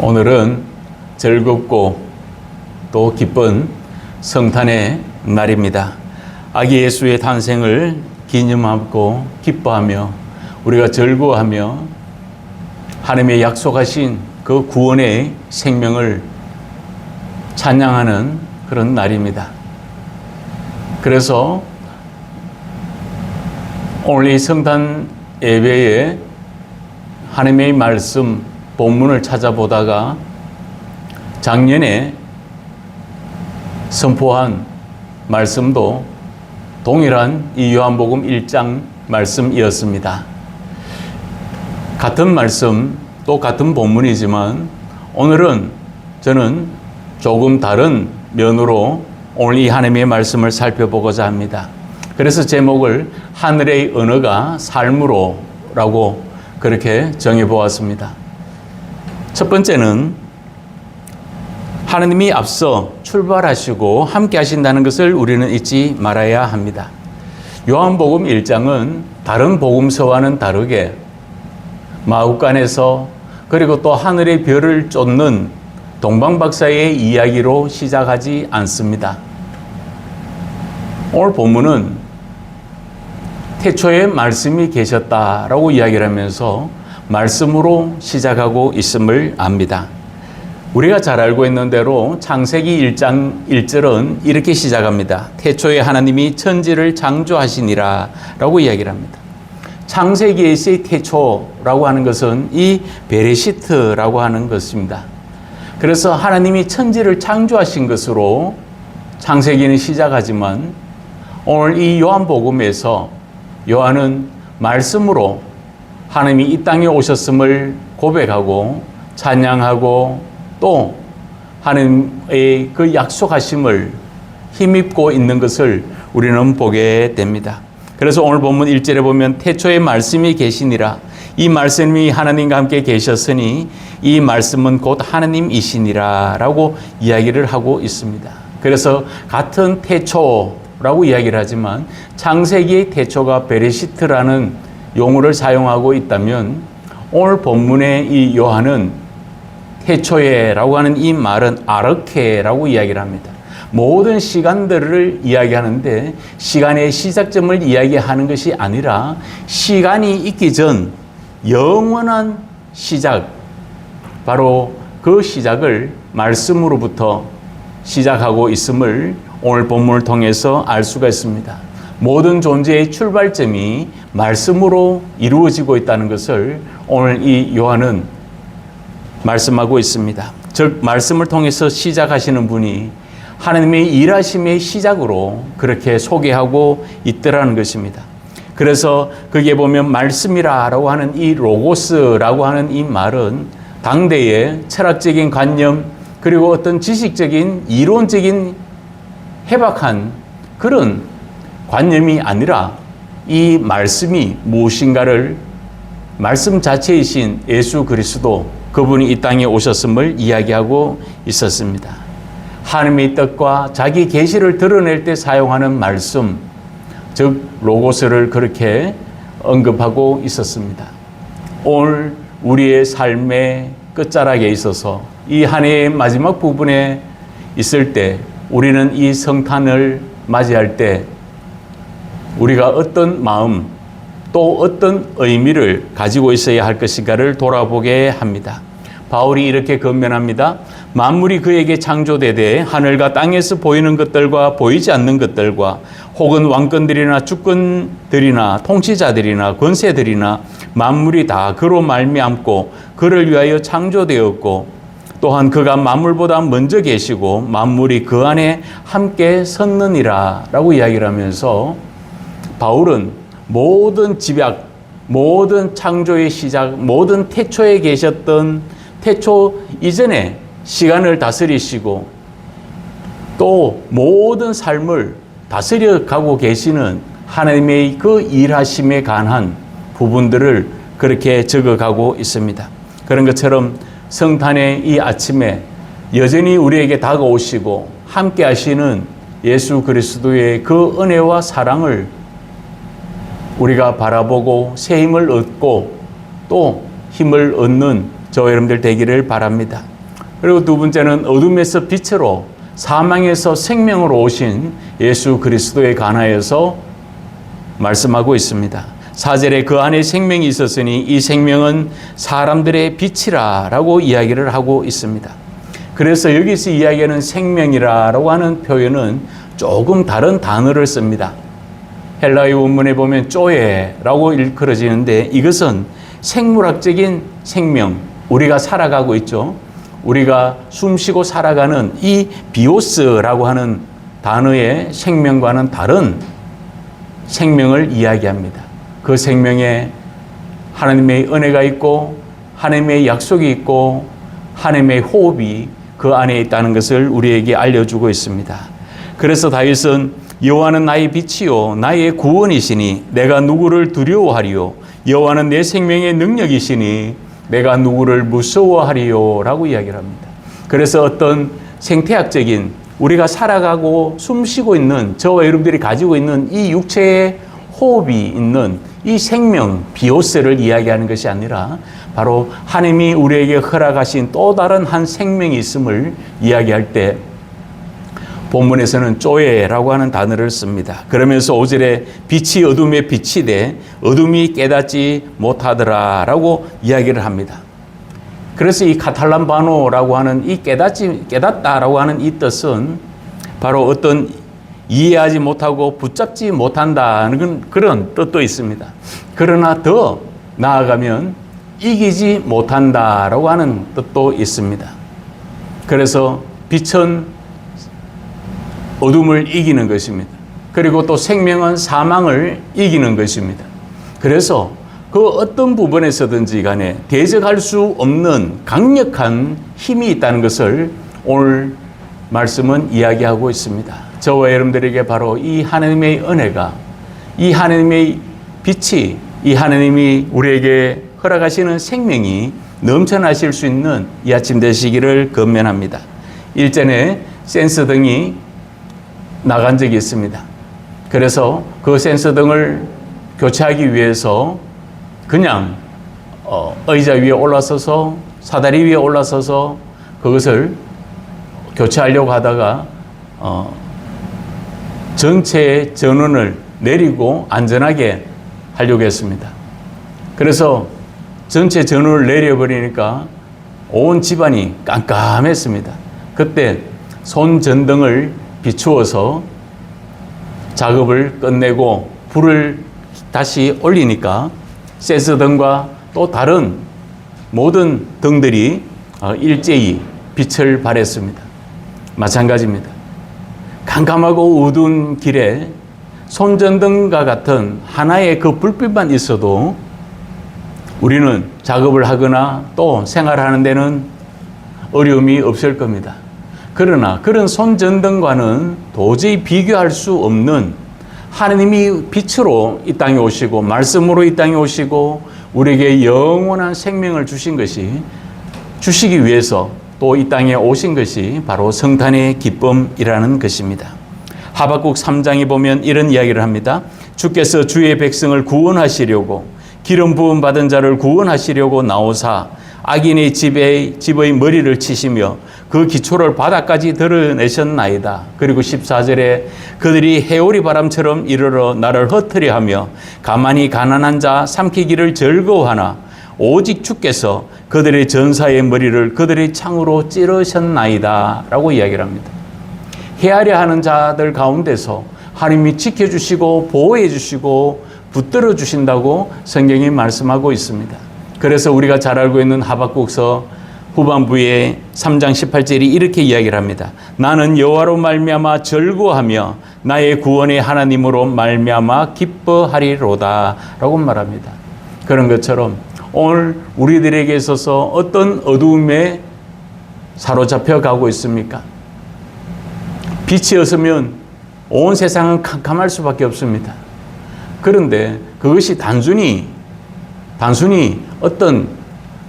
오늘은 즐겁고 또 기쁜 성탄의 날입니다. 아기 예수의 탄생을 기념하고 기뻐하며 우리가 즐거워하며 하나님의 약속하신 그 구원의 생명을 찬양하는 그런 날입니다. 그래서 오늘 이 성탄 예배에 하나님의 말씀 본문을 찾아보다가 작년에 선포한 말씀도 동일한 이 요한복음 1장 말씀이었습니다. 같은 말씀 또 같은 본문이지만 오늘은 저는 조금 다른 면으로 오늘 이 하나님의 말씀을 살펴보고자 합니다. 그래서 제목을 하늘의 언어가 삶으로 라고 그렇게 정해 보았습니다. 첫 번째는 하나님이 앞서 출발하시고 함께 하신다는 것을 우리는 잊지 말아야 합니다. 요한복음 1장은 다른 복음서와는 다르게 마국간에서 그리고 또 하늘의 별을 쫓는 동방박사의 이야기로 시작하지 않습니다. 오늘 본문은 태초에 말씀이 계셨다라고 이야기를 하면서 말씀으로 시작하고 있음을 압니다. 우리가 잘 알고 있는 대로 창세기 1장 1절은 이렇게 시작합니다. 태초에 하나님이 천지를 창조하시니라 라고 이야기를 합니다. 창세기에서의 태초라고 하는 것은 이 베레시트라고 하는 것입니다. 그래서 하나님이 천지를 창조하신 것으로 창세기는 시작하지만 오늘 이 요한복음에서 요한은 말씀으로 하나님이 이 땅에 오셨음을 고백하고 찬양하고 또 하나님의 그 약속하심을 힘입고 있는 것을 우리는 보게 됩니다. 그래서 오늘 본문 1절에 보면 태초에 말씀이 계시니라 이 말씀이 하나님과 함께 계셨으니 이 말씀은 곧 하나님이시니라 라고 이야기를 하고 있습니다. 그래서 같은 태초라고 이야기를 하지만 창세기의 태초가 베레시트라는 용어를 사용하고 있다면 오늘 본문의 이 요한은 태초에라고 하는 이 말은 아르케라고 이야기를 합니다. 모든 시간들을 이야기하는데 시간의 시작점을 이야기하는 것이 아니라 시간이 있기 전 영원한 시작 바로 그 시작을 말씀으로부터 시작하고 있음을 오늘 본문을 통해서 알 수가 있습니다. 모든 존재의 출발점이 말씀으로 이루어지고 있다는 것을 오늘 이 요한은 말씀하고 있습니다. 즉 말씀을 통해서 시작하시는 분이 하나님의 일하심의 시작으로 그렇게 소개하고 있더라는 것입니다. 그래서 거기에 보면 말씀이라고 하는 이 로고스라고 하는 이 말은 당대의 철학적인 관념 그리고 어떤 지식적인 이론적인 해박한 그런 관념이 아니라 이 말씀이 무엇인가를 말씀 자체이신 예수 그리스도 그분이 이 땅에 오셨음을 이야기하고 있었습니다. 하나님의 뜻과 자기 계시를 드러낼 때 사용하는 말씀, 즉 로고스를 그렇게 언급하고 있었습니다. 오늘 우리의 삶의 끝자락에 있어서 이 한 해의 마지막 부분에 있을 때 우리는 이 성탄을 맞이할 때 우리가 어떤 마음 또 어떤 의미를 가지고 있어야 할 것인가를 돌아보게 합니다. 바울이 이렇게 건면합니다. 만물이 그에게 창조되되 하늘과 땅에서 보이는 것들과 보이지 않는 것들과 혹은 왕권들이나 주권들이나 통치자들이나 권세들이나 만물이 다 그로 말미암고 그를 위하여 창조되었고 또한 그가 만물보다 먼저 계시고 만물이 그 안에 함께 섰느니라라고 이야기를 하면서 바울은 모든 집약, 모든 창조의 시작, 모든 태초에 계셨던 태초 이전에 시간을 다스리시고 또 모든 삶을 다스려 가고 계시는 하나님의 그 일하심에 관한 부분들을 그렇게 적어가고 있습니다. 그런 것처럼 성탄의 이 아침에 여전히 우리에게 다가오시고 함께 하시는 예수 그리스도의 그 은혜와 사랑을 우리가 바라보고 새 힘을 얻고 또 힘을 얻는 저와 여러분들 되기를 바랍니다. 그리고 두 번째는 어둠에서 빛으로 사망에서 생명으로 오신 예수 그리스도에 관하여서 말씀하고 있습니다. 사절에 그 안에 생명이 있었으니 이 생명은 사람들의 빛이라라고 이야기를 하고 있습니다. 그래서 여기서 이야기하는 생명이라고 하는 표현은 조금 다른 단어를 씁니다. 헬라의 원문에 보면 쪼에라고 일컬어지는데 이것은 생물학적인 생명, 우리가 살아가고 있죠. 우리가 숨쉬고 살아가는 이 비오스라고 하는 단어의 생명과는 다른 생명을 이야기합니다. 그 생명에 하나님의 은혜가 있고 하나님의 약속이 있고 하나님의 호흡이 그 안에 있다는 것을 우리에게 알려주고 있습니다. 그래서 다윗은 여호와는 나의 빛이요 나의 구원이시니 내가 누구를 두려워하리요 여호와는 내 생명의 능력이시니 내가 누구를 무서워하리요라고 이야기를 합니다. 그래서 어떤 생태학적인 우리가 살아가고 숨쉬고 있는 저와 여러분들이 가지고 있는 이 육체의 호흡이 있는 이 생명 비오스를 이야기하는 것이 아니라 바로 하나님이 우리에게 허락하신 또 다른 한 생명이 있음을 이야기할 때 본문에서는 쪼에라고 하는 단어를 씁니다. 그러면서 오절에 빛이 어둠에 돼 어둠이 깨닫지 못하더라라고 이야기를 합니다. 그래서 이 카탈란바노라고 하는 이 깨닫지 깨닫다라고 하는 이 뜻은 바로 어떤 이해하지 못하고 붙잡지 못한다는 그런 뜻도 있습니다. 그러나 더 나아가면 이기지 못한다라고 하는 뜻도 있습니다. 그래서 빛은 어둠을 이기는 것입니다. 그리고 또 생명은 사망을 이기는 것입니다. 그래서 그 어떤 부분에서든지 간에 대적할 수 없는 강력한 힘이 있다는 것을 오늘 말씀은 이야기하고 있습니다. 저와 여러분들에게 바로 이 하나님의 은혜가 이 하나님의 빛이 이 하나님이 우리에게 허락하시는 생명이 넘쳐나실 수 있는 이 아침 되시기를 건면합니다. 일전에 센서 등이 나간 적이 있습니다. 그래서 그 센서 등을 교체하기 위해서 그냥 어, 의자 위에 올라서서 사다리 위에 올라서서 그것을 교체하려고 하다가 어, 전체의 전원을 내리고 안전하게 하려고 했습니다. 그래서 전체 전원을 내려버리니까 온 집안이 깜깜했습니다. 그때 손 전등을 비추어서 작업을 끝내고 불을 다시 올리니까 센서 등과 또 다른 모든 등들이 어, 일제히 빛을 발했습니다. 마찬가지입니다. 캄캄하고 어두운 길에 손전등과 같은 하나의 그 불빛만 있어도 우리는 작업을 하거나 또 생활하는 데는 어려움이 없을 겁니다. 그러나 그런 손전등과는 도저히 비교할 수 없는 하느님이 빛으로 이 땅에 오시고 말씀으로 이 땅에 오시고 우리에게 영원한 생명을 주신 것이 주시기 위해서 또 이 땅에 오신 것이 바로 성탄의 기쁨이라는 것입니다. 하박국 3장에 보면 이런 이야기를 합니다. 주께서 주의 백성을 구원하시려고 기름 부음 받은 자를 구원하시려고 나오사 악인의 집에 집의 머리를 치시며 그 기초를 바닥까지 드러내셨나이다. 그리고 14절에 그들이 해오리 바람처럼 이르러 나를 흩트려 하며 가만히 가난한 자 삼키기를 즐거워하나 오직 주께서 그들의 전사의 머리를 그들의 창으로 찌르셨나이다. 라고 이야기를 합니다. 헤아려 하는 자들 가운데서 하나님이 지켜주시고 보호해 주시고 붙들어 주신다고 성경이 말씀하고 있습니다. 그래서 우리가 잘 알고 있는 하박국서 후반부에 3장 18절이 이렇게 이야기를 합니다. 나는 여호와로 말미암아 즐거하며 나의 구원의 하나님으로 말미암아 기뻐하리로다라고 말합니다. 그런 것처럼 오늘 우리들에게 있어서 어떤 어두움에 사로잡혀 가고 있습니까? 빛이 없으면 온 세상은 캄캄할 수밖에 없습니다. 그런데 그것이 단순히 단순히 어떤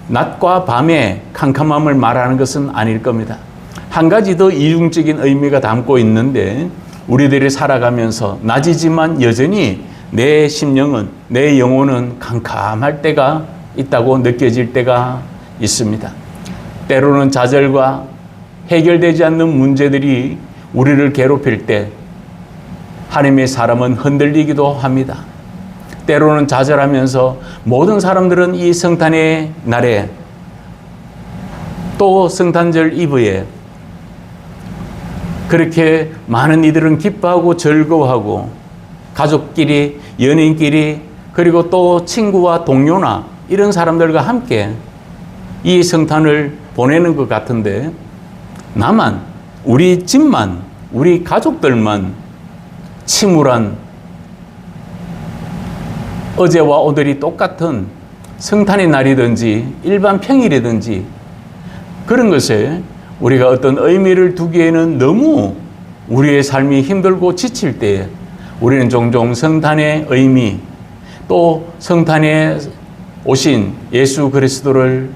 낮과 밤의 캄캄함을 말하는 것은 아닐 겁니다. 한 가지 더 이중적인 의미가 담고 있는데 우리들이 살아가면서 낮이지만 여전히 내 심령은 내 영혼은 캄캄할 때가 있다고 느껴질 때가 있습니다. 때로는 좌절과 해결되지 않는 문제들이 우리를 괴롭힐 때 하나님의 사람은 흔들리기도 합니다. 때로는 좌절하면서 모든 사람들은 이 성탄의 날에 또 성탄절 이브에 그렇게 많은 이들은 기뻐하고 즐거워하고 가족끼리 연인끼리 그리고 또 친구와 동료나 이런 사람들과 함께 이 성탄을 보내는 것 같은데 나만 우리 집만 우리 가족들만 침울한 어제와 오늘이 똑같은 성탄의 날이든지 일반 평일이든지 그런 것에 우리가 어떤 의미를 두기에는 너무 우리의 삶이 힘들고 지칠 때에 우리는 종종 성탄의 의미 또 성탄에 오신 예수 그리스도를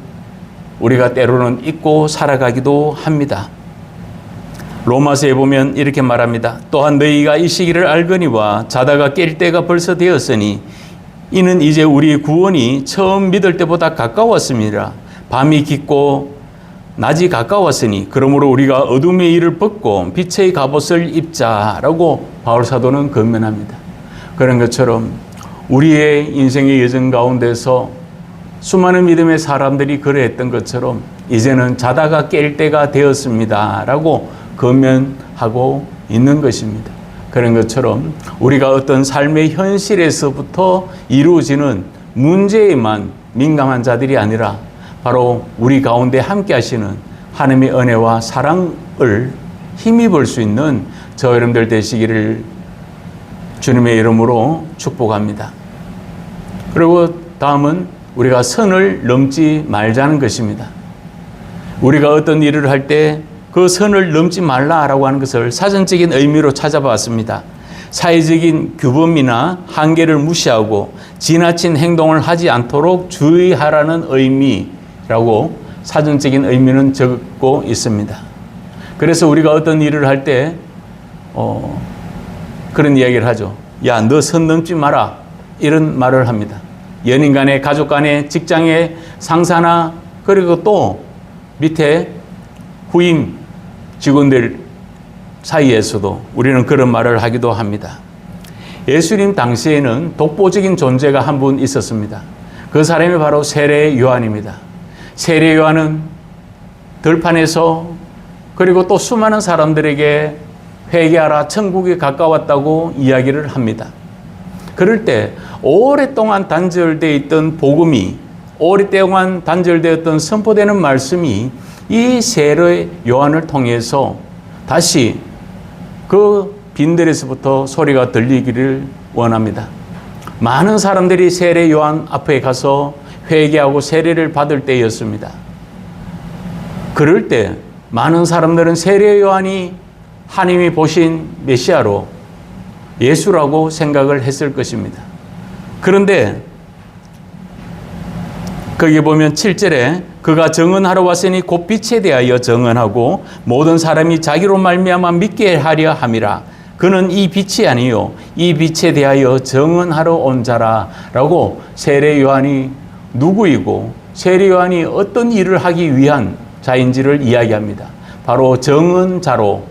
우리가 때로는 잊고 살아가기도 합니다. 로마서에 보면 이렇게 말합니다. 또한 너희가 이 시기를 알거니와 자다가 깰 때가 벌써 되었으니 이는 이제 우리 구원이 처음 믿을 때보다 가까웠습니다. 밤이 깊고 낮이 가까웠으니 그러므로 우리가 어둠의 일을 벗고 빛의 갑옷을 입자라고 바울 사도는 건면합니다. 그런 것처럼 우리의 인생의 여정 가운데서 수많은 믿음의 사람들이 그러했던 것처럼 이제는 자다가 깰 때가 되었습니다라고 건면하고 있는 것입니다. 그런 것처럼 우리가 어떤 삶의 현실에서부터 이루어지는 문제에만 민감한 자들이 아니라 바로 우리 가운데 함께 하시는 하나님의 은혜와 사랑을 힘입을 수 있는 저 여러분들 되시기를 주님의 이름으로 축복합니다. 그리고 다음은 우리가 선을 넘지 말자는 것입니다. 우리가 어떤 일을 할때 그 선을 넘지 말라라고 하는 것을 사전적인 의미로 찾아봤습니다. 사회적인 규범이나 한계를 무시하고 지나친 행동을 하지 않도록 주의하라는 의미라고 사전적인 의미는 적고 있습니다. 그래서 우리가 어떤 일을 할 때, 어, 그런 이야기를 하죠. 야, 너 선 넘지 마라. 이런 말을 합니다. 연인 간에, 가족 간에, 직장에, 상사나, 그리고 또 밑에 후임 직원들 사이에서도 우리는 그런 말을 하기도 합니다. 예수님 당시에는 독보적인 존재가 한 분 있었습니다. 그 사람이 바로 세례 요한입니다. 세례 요한은 들판에서 그리고 또 수많은 사람들에게 회개하라 천국이 가까웠다고 이야기를 합니다. 그럴 때 오랫동안 단절되어 있던 복음이 오랫동안 단절되었던 선포되는 말씀이 이 세례 요한을 통해서 다시 그 빈들에서부터 소리가 들리기를 원합니다. 많은 사람들이 세례 요한 앞에 가서 회개하고 세례를 받을 때였습니다. 그럴 때 많은 사람들은 세례 요한이 하나님이 보신 메시아로 예수라고 생각을 했을 것입니다. 그런데 거기 보면 7절에 그가 정언하러 왔으니 곧 빛에 대하여 정언하고 모든 사람이 자기로 말미암아 믿게 하려 함이라. 그는 이 빛이 아니요 이 빛에 대하여 정언하러 온 자라라고 세례 요한이 누구이고 세례 요한이 어떤 일을 하기 위한 자인지를 이야기합니다. 바로 정언자로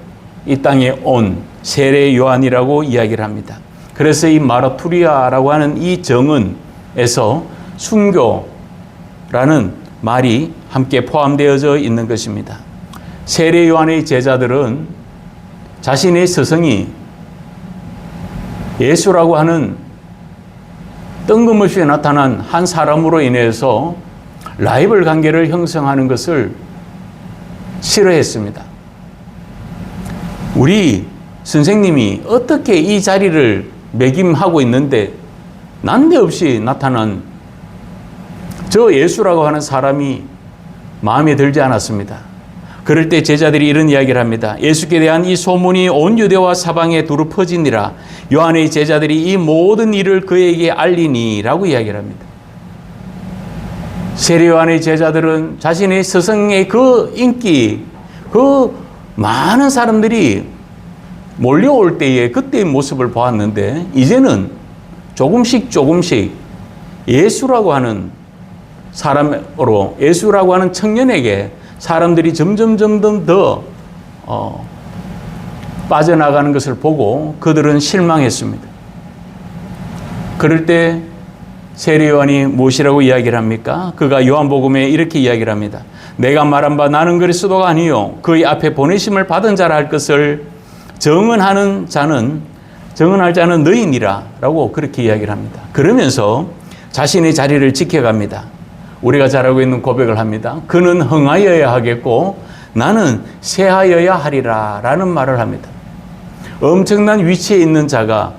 이 땅에 온 세례 요한이라고 이야기를 합니다. 그래서 이 마라투리아라고 하는 이 정언에서 순교 라는 말이 함께 포함되어져 있는 것입니다. 세례 요한의 제자들은 자신의 스승이 예수라고 하는 뜬금없이 나타난 한 사람으로 인해서 라이벌 관계를 형성하는 것을 싫어했습니다. 우리 선생님이 어떻게 이 자리를 매김하고 있는데 난데없이 나타난 저 예수라고 하는 사람이 마음에 들지 않았습니다. 그럴 때 제자들이 이런 이야기를 합니다. 예수께 대한 이 소문이 온 유대와 사방에 두루 퍼지니라. 요한의 제자들이 이 모든 일을 그에게 알리니라고 이야기를 합니다. 세례 요한의 제자들은 자신의 스승의 그 인기, 그 많은 사람들이 몰려올 때에 그때의 모습을 보았는데 이제는 조금씩 조금씩 예수라고 하는 사람으로 예수라고 하는 청년에게 사람들이 점점 점점 더 어, 빠져나가는 것을 보고 그들은 실망했습니다. 그럴 때 세례요한이 무엇이라고 이야기를 합니까? 그가 요한복음에 이렇게 이야기를 합니다. 내가 말한 바 나는 그리스도가 아니요 그의 앞에 보내심을 받은 자라 할 것을 정언하는 자는 정언할 자는 너희니라라고 그렇게 이야기를 합니다. 그러면서 자신의 자리를 지켜갑니다. 우리가 잘하고 있는 고백을 합니다. 그는 흥하여야 하겠고 나는 쇠하여야 하리라 라는 말을 합니다. 엄청난 위치에 있는 자가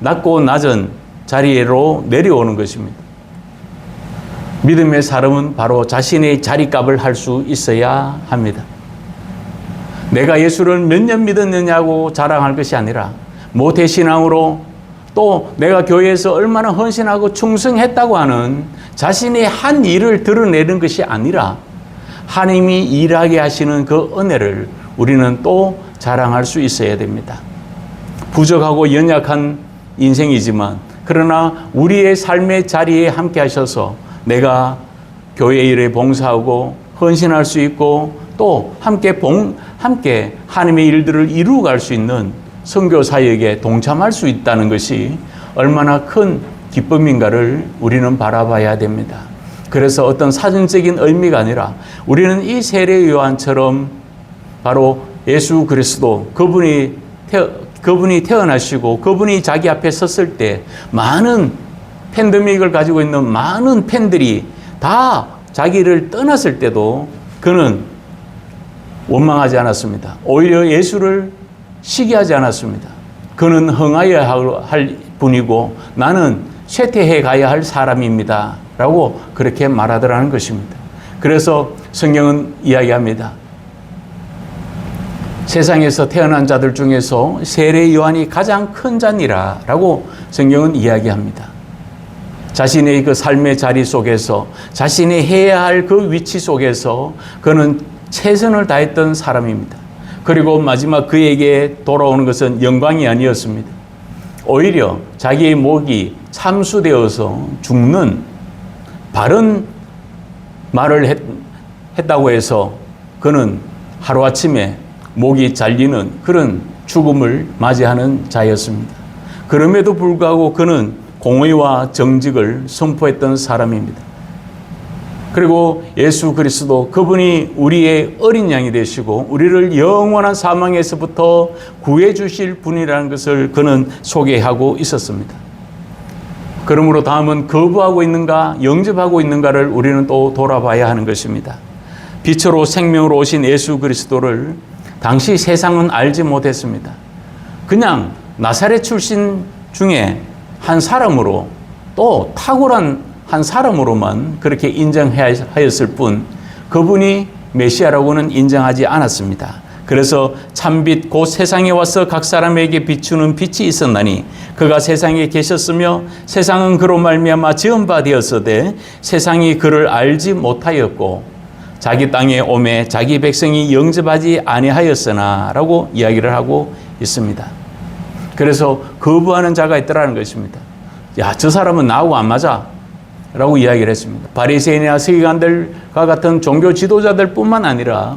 낮고 낮은 자리로 내려오는 것입니다. 믿음의 사람은 바로 자신의 자리값을 할 수 있어야 합니다. 내가 예수를 몇 년 믿었느냐고 자랑할 것이 아니라 모태신앙으로 또 내가 교회에서 얼마나 헌신하고 충성했다고 하는 자신의 한 일을 드러내는 것이 아니라 하나님이 일하게 하시는 그 은혜를 우리는 또 자랑할 수 있어야 됩니다. 부족하고 연약한 인생이지만 그러나 우리의 삶의 자리에 함께 하셔서 내가 교회 일에 봉사하고 헌신할 수 있고 또 함께 봉 함께 하나님의 일들을 이루어 갈 수 있는 선교 사역에 동참할 수 있다는 것이 얼마나 큰 기쁨인가를 우리는 바라봐야 됩니다. 그래서 어떤 사전적인 의미가 아니라 우리는 이 세례 요한처럼 바로 예수 그리스도 그분이 태어, 그분이 태어나시고 그분이 자기 앞에 섰을 때 많은 팬데믹을 가지고 있는 많은 팬들이 다 자기를 떠났을 때도 그는 원망하지 않았습니다. 오히려 예수를 시기하지 않았습니다. 그는 흥하여야 할 분이고 나는 쇠퇴해 가야 할 사람입니다. 라고 그렇게 말하더라는 것입니다. 그래서 성경은 이야기합니다. 세상에서 태어난 자들 중에서 세례 요한이 가장 큰 자니라 라고 성경은 이야기합니다. 자신의 그 삶의 자리 속에서 자신이 해야 할 그 위치 속에서 그는 최선을 다했던 사람입니다. 그리고 마지막 그에게 돌아오는 것은 영광이 아니었습니다. 오히려 자기의 목이 참수되어서 죽는 바른 말을 했, 했다고 해서 그는 하루아침에 목이 잘리는 그런 죽음을 맞이하는 자였습니다. 그럼에도 불구하고 그는 공의와 정직을 선포했던 사람입니다. 그리고 예수 그리스도 그분이 우리의 어린 양이 되시고 우리를 영원한 사망에서부터 구해 주실 분이라는 것을 그는 소개하고 있었습니다. 그러므로 다음은 거부하고 있는가 영접하고 있는가를 우리는 또 돌아봐야 하는 것입니다. 빛으로 생명으로 오신 예수 그리스도를 당시 세상은 알지 못했습니다. 그냥 나사렛 출신 중에 한 사람으로 또 탁월한 한 사람으로만 그렇게 인정하였을 뿐 그분이 메시아라고는 인정하지 않았습니다. 그래서 참빛 곧 세상에 와서 각 사람에게 비추는 빛이 있었나니 그가 세상에 계셨으며 세상은 그로 말미암아 지은 바 되었으되 세상이 그를 알지 못하였고 자기 땅에 오매 자기 백성이 영접하지 아니하였으나라고 이야기를 하고 있습니다. 그래서 거부하는 자가 있더라는 것입니다. 야, 저 사람은 나하고 안 맞아. 라고 이야기를 했습니다. 바리새인이나 서기관들과 같은 종교 지도자들뿐만 아니라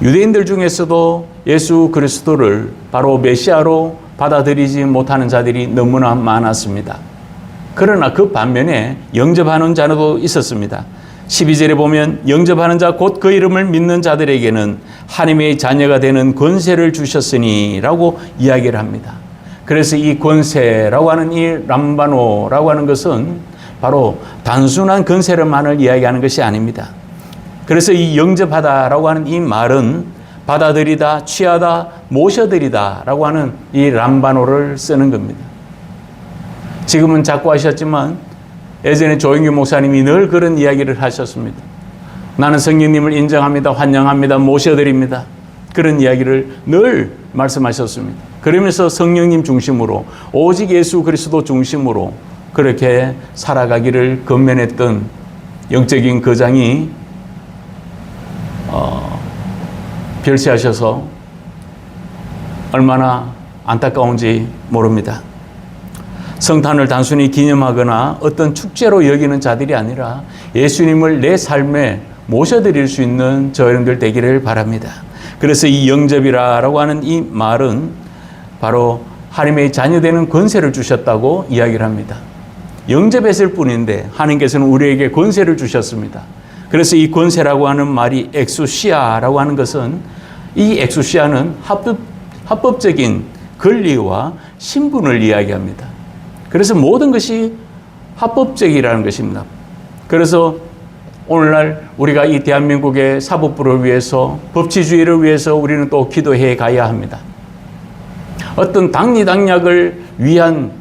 유대인들 중에서도 예수 그리스도를 바로 메시아로 받아들이지 못하는 자들이 너무나 많았습니다. 그러나 그 반면에 영접하는 자도 있었습니다. 12절에 보면 영접하는 자 곧 그 이름을 믿는 자들에게는 하나님의 자녀가 되는 권세를 주셨으니라고 이야기를 합니다. 그래서 이 권세라고 하는 이 람바노라고 하는 것은 바로 단순한 건세를만을 이야기하는 것이 아닙니다. 그래서 이 영접하다라고 하는 이 말은 받아들이다, 취하다, 모셔들이다라고 하는 이 람바노를 쓰는 겁니다. 지금은 자꾸 하셨지만 예전에 조영규 목사님이 늘 그런 이야기를 하셨습니다. 나는 성령님을 인정합니다, 환영합니다, 모셔드립니다. 그런 이야기를 늘 말씀하셨습니다. 그러면서 성령님 중심으로 오직 예수 그리스도 중심으로 그렇게 살아가기를 건면했던 영적인 거장이 어, 별세하셔서 얼마나 안타까운지 모릅니다. 성탄을 단순히 기념하거나 어떤 축제로 여기는 자들이 아니라 예수님을 내 삶에 모셔드릴 수 있는 저 여러분들 되기를 바랍니다. 그래서 이 영접이라고 하는 이 말은 바로 하나님의 자녀되는 권세를 주셨다고 이야기를 합니다. 영접했을 뿐인데 하나님께서는 우리에게 권세를 주셨습니다. 그래서 이 권세라고 하는 말이 엑소시아라고 하는 것은 이 엑소시아는 합법, 합법적인 권리와 신분을 이야기합니다. 그래서 모든 것이 합법적이라는 것입니다. 그래서 오늘날 우리가 이 대한민국의 사법부를 위해서 법치주의를 위해서 우리는 또 기도해 가야 합니다. 어떤 당리당략을 위한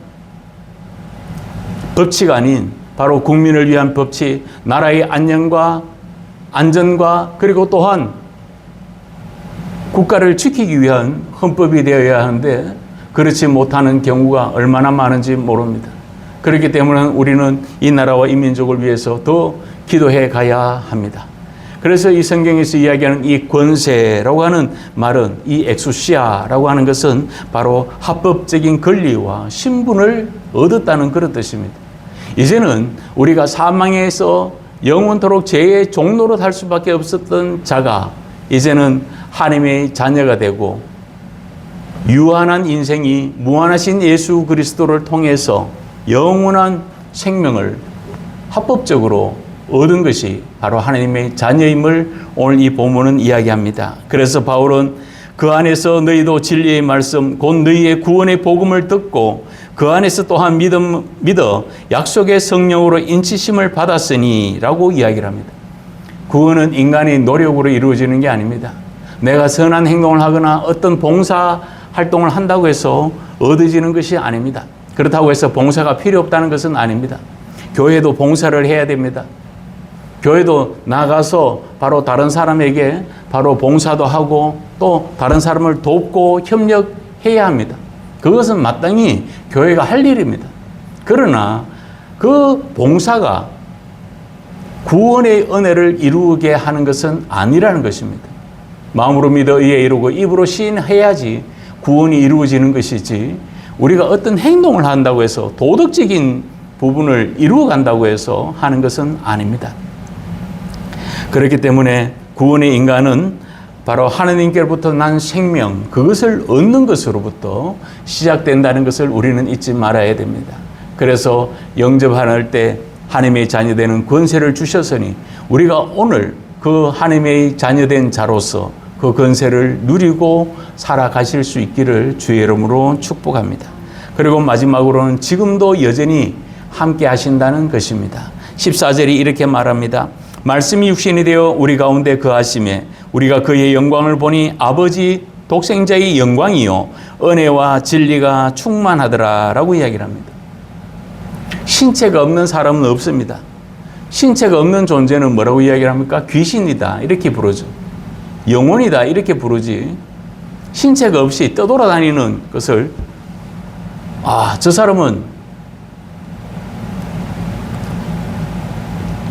법치가 아닌 바로 국민을 위한 법치, 나라의 안녕과 안전과 그리고 또한 국가를 지키기 위한 헌법이 되어야 하는데 그렇지 못하는 경우가 얼마나 많은지 모릅니다. 그렇기 때문에 우리는 이 나라와 이 민족을 위해서 더 기도해 가야 합니다. 그래서 이 성경에서 이야기하는 이 권세라고 하는 말은 이 엑수시아라고 하는 것은 바로 합법적인 권리와 신분을 얻었다는 그런 뜻입니다. 이제는 우리가 사망에서 영원토록 죄의 종로로 살 수밖에 없었던 자가 이제는 하나님의 자녀가 되고 유한한 인생이 무한하신 예수 그리스도를 통해서 영원한 생명을 합법적으로 얻은 것이 바로 하나님의 자녀임을 오늘 이 본문은 이야기합니다. 그래서 바울은 그 안에서 너희도 진리의 말씀 곧 너희의 구원의 복음을 듣고 그 안에서 또한 믿음 믿어 약속의 성령으로 인치심을 받았으니 라고 이야기를 합니다. 구원은 인간의 노력으로 이루어지는 게 아닙니다. 내가 선한 행동을 하거나 어떤 봉사 활동을 한다고 해서 얻어지는 것이 아닙니다. 그렇다고 해서 봉사가 필요 없다는 것은 아닙니다. 교회도 봉사를 해야 됩니다. 교회도 나가서 바로 다른 사람에게 바로 봉사도 하고 또 다른 사람을 돕고 협력해야 합니다. 그것은 마땅히 교회가 할 일입니다. 그러나 그 봉사가 구원의 은혜를 이루게 하는 것은 아니라는 것입니다. 마음으로 믿어 의에 이루고 입으로 시인해야지 구원이 이루어지는 것이지 우리가 어떤 행동을 한다고 해서 도덕적인 부분을 이루어 간다고 해서 하는 것은 아닙니다. 그렇기 때문에 구원의 인간은 바로 하나님께로부터 난 생명, 그것을 얻는 것으로부터 시작된다는 것을 우리는 잊지 말아야 됩니다. 그래서 영접할 때 하나님의 자녀되는 권세를 주셨으니 우리가 오늘 그 하나님의 자녀된 자로서 그 권세를 누리고 살아가실 수 있기를 주의 이름으로 축복합니다. 그리고 마지막으로는 지금도 여전히 함께 하신다는 것입니다. 14절이 이렇게 말합니다. 말씀이 육신이 되어 우리 가운데 거하심에 우리가 그의 영광을 보니 아버지 독생자의 영광이요 은혜와 진리가 충만하더라라고 이야기를 합니다. 신체가 없는 사람은 없습니다. 신체가 없는 존재는 뭐라고 이야기를 합니까? 귀신이다 이렇게 부르죠. 영혼이다 이렇게 부르지. 신체가 없이 떠돌아다니는 것을 아, 저 사람은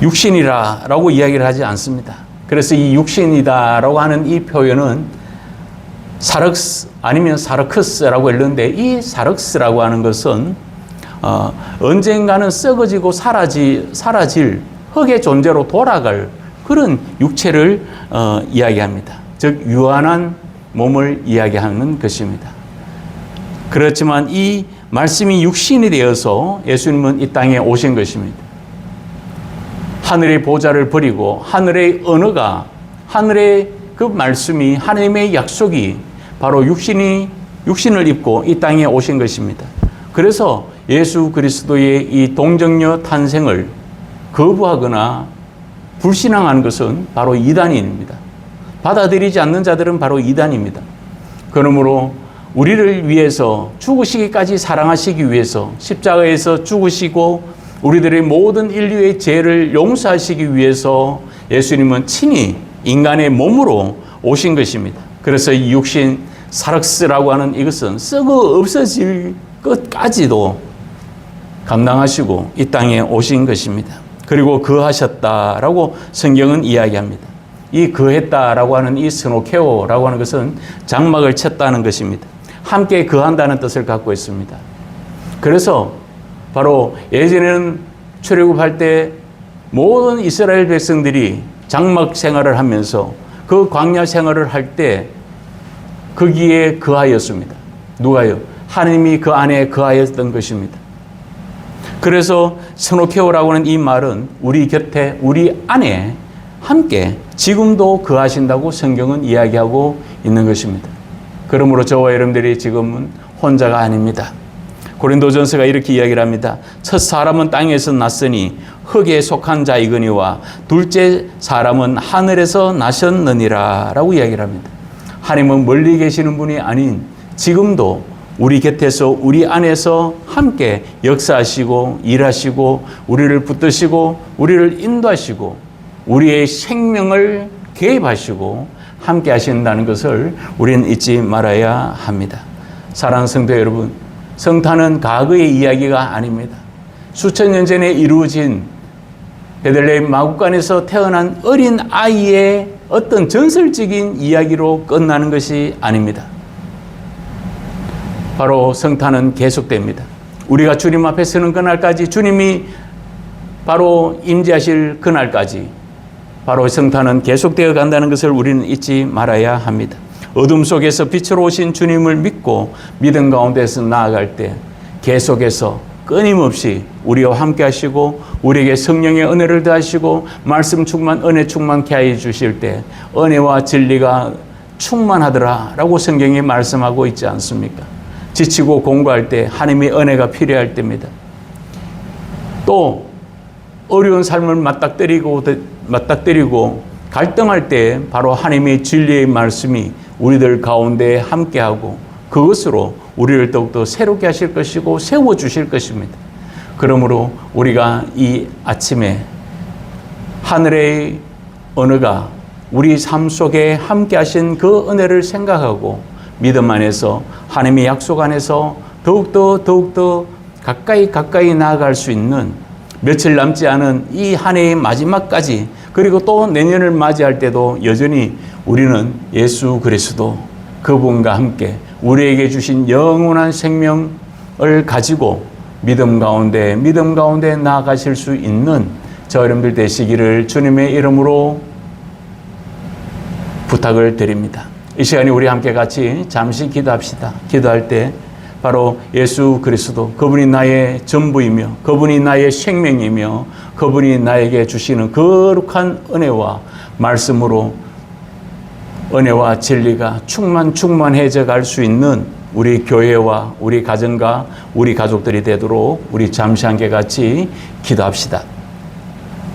육신이라라고 이야기를 하지 않습니다. 그래서 이 육신이다라고 하는 이 표현은 사럭스 아니면 사르크스라고 읽는데 이 사럭스라고 하는 것은 어, 언젠가는 썩어지고 사라지, 사라질 흙의 존재로 돌아갈 그런 육체를 어, 이야기합니다. 즉 유한한 몸을 이야기하는 것입니다. 그렇지만 이 말씀이 육신이 되어서 예수님은 이 땅에 오신 것입니다. 하늘의 보좌를 버리고 하늘의 언어가 하늘의 그 말씀이 하나님의 약속이 바로 육신이 육신을 입고 이 땅에 오신 것입니다. 그래서 예수 그리스도의 이 동정녀 탄생을 거부하거나 불신앙하는 것은 바로 이단인입니다. 받아들이지 않는 자들은 바로 이단입니다. 그러므로 우리를 위해서 죽으시기까지 사랑하시기 위해서 십자가에서 죽으시고 우리들의 모든 인류의 죄를 용서하시기 위해서 예수님은 친히 인간의 몸으로 오신 것입니다. 그래서 이 육신 사락스라고 하는 이것은 썩어 없어질 것까지도 감당하시고 이 땅에 오신 것입니다. 그리고 거하셨다라고 성경은 이야기합니다. 이 거했다라고 하는 이 스노케오라고 하는 것은 장막을 쳤다는 것입니다. 함께 거한다는 뜻을 갖고 있습니다. 그래서 바로 예전에는 출애굽할 때 모든 이스라엘 백성들이 장막 생활을 하면서 그 광야 생활을 할 때 거기에 거하였습니다. 누가요? 하나님이 그 안에 거하였던 것입니다. 그래서 스노케오라고 하는 이 말은 우리 곁에 우리 안에 함께 지금도 거하신다고 성경은 이야기하고 있는 것입니다. 그러므로 저와 여러분들이 지금은 혼자가 아닙니다. 고린도전서가 이렇게 이야기를 합니다. 첫 사람은 땅에서 났으니 흙에 속한 자이거니와 둘째 사람은 하늘에서 나셨느니라 라고 이야기를 합니다. 하나님은 멀리 계시는 분이 아닌 지금도 우리 곁에서 우리 안에서 함께 역사하시고 일하시고 우리를 붙드시고 우리를 인도하시고 우리의 생명을 개입하시고 함께 하신다는 것을 우리는 잊지 말아야 합니다. 사랑하는 성도 여러분, 성탄은 과거의 이야기가 아닙니다. 수천 년 전에 이루어진 베들레헴 마국간에서 태어난 어린 아이의 어떤 전설적인 이야기로 끝나는 것이 아닙니다. 바로 성탄은 계속됩니다. 우리가 주님 앞에 서는 그날까지 주님이 바로 임재하실 그날까지 바로 성탄은 계속되어 간다는 것을 우리는 잊지 말아야 합니다. 어둠 속에서 빛으로 오신 주님을 믿고 믿음 가운데서 나아갈 때 계속해서 끊임없이 우리와 함께 하시고 우리에게 성령의 은혜를 더하시고 말씀 충만 은혜 충만케 하여 주실 때 은혜와 진리가 충만하더라라고 성경이 말씀하고 있지 않습니까? 지치고 공부할 때 하나님의 은혜가 필요할 때입니다. 또 어려운 삶을 맞닥뜨리고 맞닥뜨리고 갈등할 때 바로 하나님의 진리의 말씀이 우리들 가운데 함께하고 그것으로 우리를 더욱더 새롭게 하실 것이고 세워 주실 것입니다. 그러므로 우리가 이 아침에 하늘의 언어가 우리 삶 속에 함께 하신 그 은혜를 생각하고 믿음 안에서 하나님의 약속 안에서 더욱더 더욱더 가까이 가까이 나아갈 수 있는 며칠 남지 않은 이 한 해의 마지막까지 그리고 또 내년을 맞이할 때도 여전히 우리는 예수 그리스도 그분과 함께 우리에게 주신 영원한 생명을 가지고 믿음 가운데 믿음 가운데 나아가실 수 있는 저 여러분들 되시기를 주님의 이름으로 부탁을 드립니다. 이 시간에 우리 함께 같이 잠시 기도합시다. 기도할 때 바로 예수 그리스도 그분이 나의 전부이며 그분이 나의 생명이며 그분이 나에게 주시는 거룩한 은혜와 말씀으로 은혜와 진리가 충만 충만해져 갈 수 있는 우리 교회와 우리 가정과 우리 가족들이 되도록 우리 잠시 함께 같이 기도합시다.